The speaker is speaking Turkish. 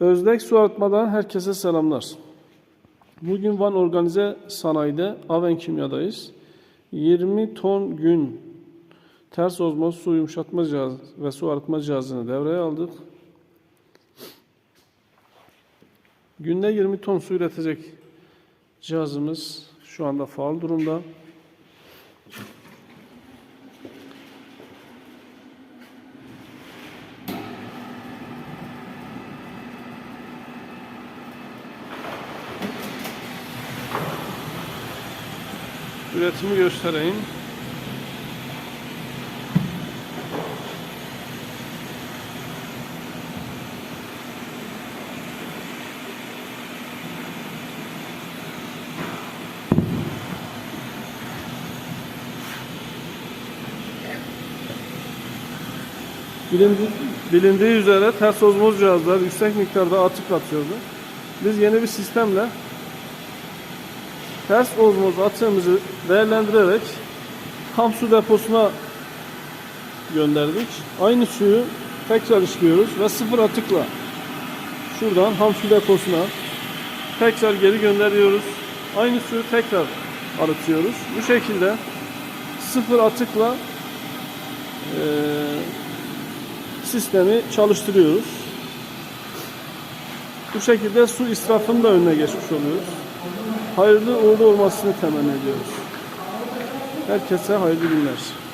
Özdek Su Arıtma'dan herkese selamlar. Bugün Van Organize Sanayi'de Aven Kimya'dayız. 20 ton gün ters ozmoz su yumuşatma cihazı ve su arıtma cihazını devreye aldık. Günde 20 ton su üretecek cihazımız şu anda faal durumda. Üretimi göstereyim. Bilindi- bilindiği üzere ters ozmoz cihazlar yüksek miktarda atık atıyordu. Biz yeni bir sistemle ters ozmoz atığımızı değerlendirerek ham su deposuna gönderdik. Aynı suyu tekrar işliyoruz ve sıfır atıkla şuradan ham su deposuna tekrar geri gönderiyoruz. Aynı suyu tekrar arıtıyoruz. Bu şekilde sıfır atıkla eee, sistemi çalıştırıyoruz. Bu şekilde su israfının da önüne geçmiş oluyoruz. Hayırlı uğurlu olmasını temenni ediyoruz. Herkese hayırlı günler.